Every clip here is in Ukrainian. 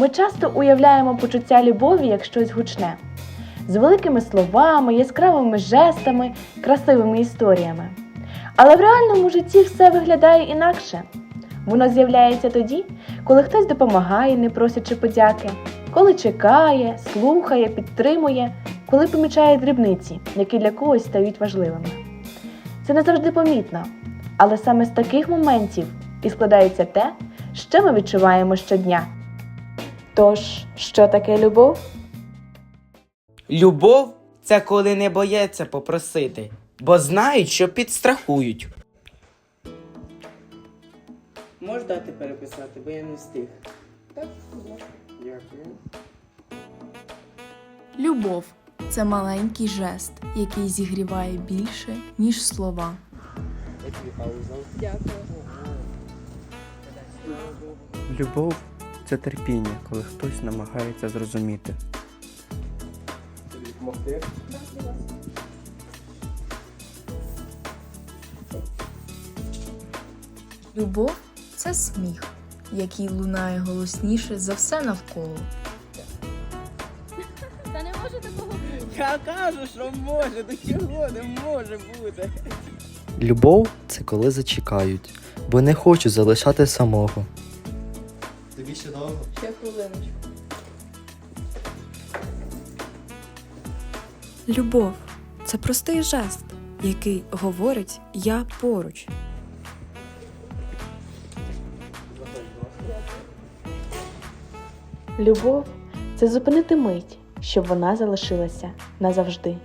Ми часто уявляємо почуття любові як щось гучне, з великими словами, яскравими жестами, красивими історіями. Але в реальному житті все виглядає інакше. Воно з'являється тоді, коли хтось допомагає, не просячи подяки, коли чекає, слухає, підтримує, коли помічає дрібниці, які для когось стають важливими. Це не завжди помітно, але саме з таких моментів і складається те, що ми відчуваємо щодня. Тож, що таке любов? Любов це коли не бояться попросити, бо знають, що підстрахують. Можеш дати переписати, бо я не встиг. Так, Дякую. Любов це маленький жест, який зігріває більше, ніж слова. Паузу. Любов це терпіння, коли хтось намагається зрозуміти. Допомогти? Любов це сміх, який лунає голосніше за все навколо. Та не може такого бути. Я кажу, що може, до чого не може бути. Любов це коли зачекають, бо не хочу залишати самого. Тобі ще довго? Ще хвилиночку. Любов це простий жест, який говорить Я поруч. Любов це зупинити мить, щоб вона залишилася назавжди.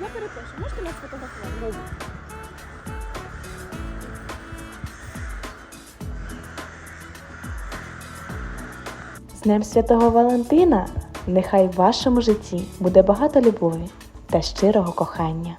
Я перепрошую, можете нас фотографувати? Днем Святого Валентина! Нехай в вашому житті буде багато любові та щирого кохання.